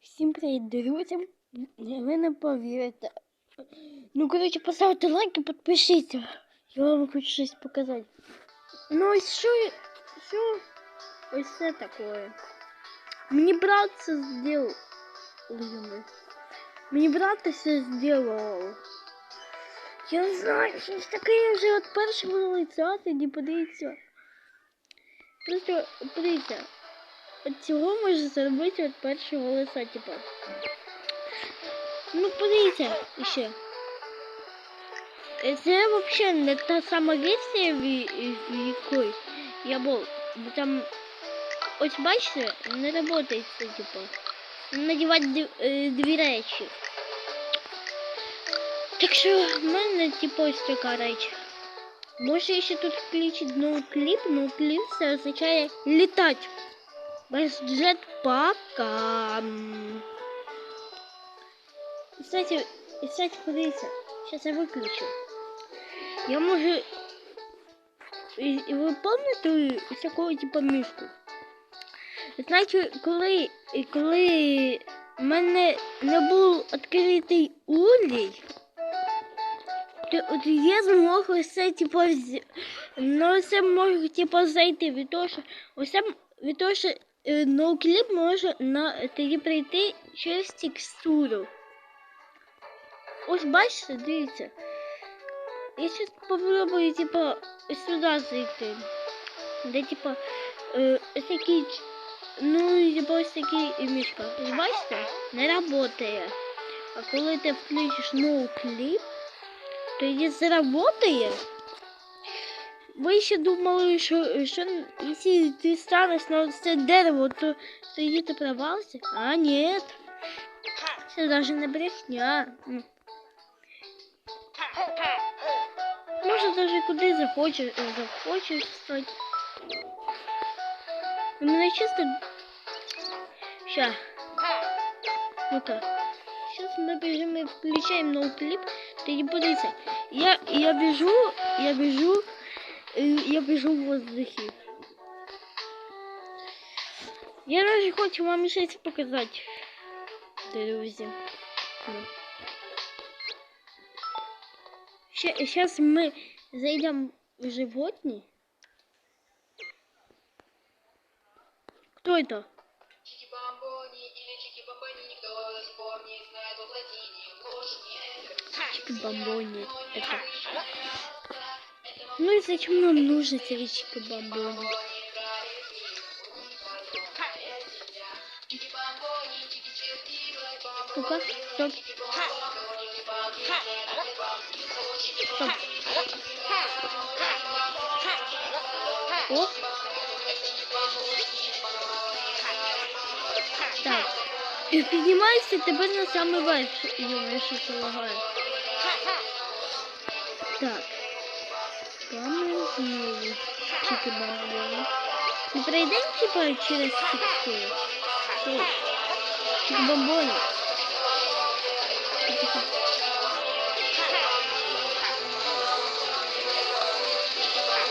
Всім привіт, друзі! Ви не повірите. Ну, коротше, поставте лайк і підпишіться. Я вам хочу щось показати. Ну, ось що, що ось це таке. Мені брат це зробив. Ой, Мені брат це зробив. Я не знаю, що це таке вже від першого лиця, тоді подивіться. Просто подивіться. От цього можна зробити від першого лиця, типа. Ну, подивіться ще. Це взагалі не та сама версія, в, в якої я був. Бо там, ось бачите, не працює це, типа. Надівати дві, е, дві речі. Так що в мене, типу, ось така реч. Може ще тут включити ноукліп, ноукліп це означає літати. Без джетпака. І, Кстати, і, кстати, подивіться, зараз я виключу. Я можу... І, і ви пам'ятаєте ось такого типу мішку? Знаєте, коли, коли в мене не був відкритий улій, то от я змог це, типу, ну, це можу, типу, зайти від того, що це, від того, що ноукліп може на, тоді прийти через текстуру. Ось бачите, дивіться. Я зараз попробую, типа, сюди зайти. Де, типа, е, ось такий, ч- ну, типа, ось такий мішка. Ось бачите? Не працює. А коли ти включиш ноукліп, тоді заработає. Ви ще думали, що, що якщо ти станеш на це дерево, то тоді ти провалишся? А ні. Це навіть не брехня. Ну. Може даже куди захочеш, захочеш стати. У мене чисто. Ща. Ну-ка. Сейчас мы бежим и включаем ноуклип. Ты не подивися. Я, я бежу, я бежу, э, я бежу в воздухе. Я даже хочу вам щось показати. Друзі. Ну. Сейчас мы зайдем в животные. Кто это? Чики-бамбони. Это. Ну и зачем нам нужны эти чики-бамбони? Ну-ка, стоп. Стоп. О. Так. І піднімайся тепер на самий верх, Юля, що це лагає. Так. Камера знову. Чики бамбони. Не пройдемо типа через. Чики бамбони.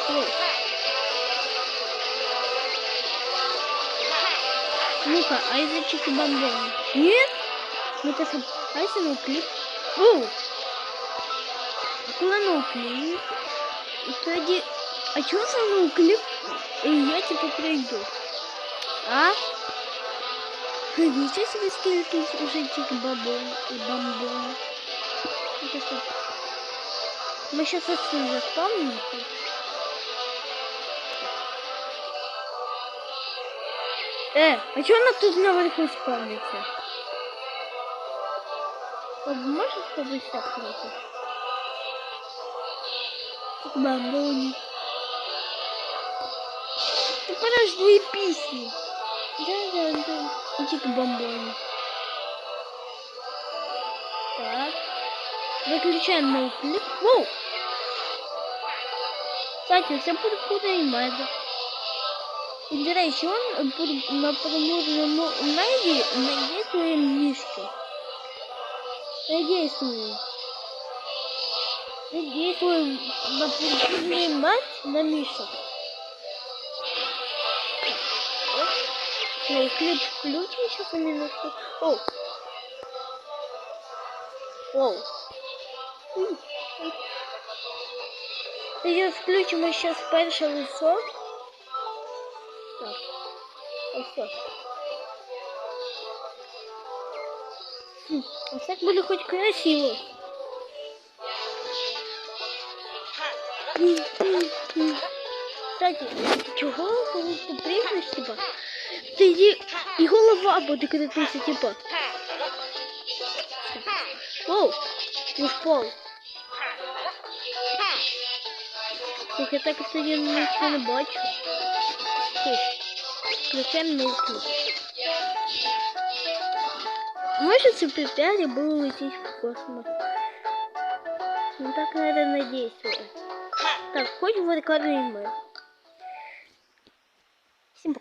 Ой. Ну-ка, а из-за чики бомбони? Нет? Ну-ка, а если ноуклип? О! А коли ноуклип? І тоді... А чого за ноуклип? І я типу прийду. А? Нічого собі скільки уже чики бомбон і бомбон. Ну-ка, стоп. Мы сейчас отсюда заспавним. Э, а что она тут наверху спавнится? Пап, можешь побыстрее открыть? Бамбони. Ты подожди песни. Да, да, да. Иди к бомбони. Так. Выключаем ноутбук. Воу! Кстати, все поднимается. І, до речі, он пор- на проморному небі надійствує мішки. Надійствує. Надійствує на пурпурний мать на мішок. Ну, ключ включим сейчас на минутку. Оу. М. Тоді включимо сейчас перше лицо. Так. Ось. Хм, Ось так буде хоч красиво. М. Кстати, чого коли ти пригнеш, типа, тоді і голова буде крутитися, типа. Оу, не впав. Так я так тоді нічого не бачу. Включаємо науку. Може це при п'яті було летіть в космос. Ну так, наверное, действовало. Так, хоть в аркадный мэр. Всем пока.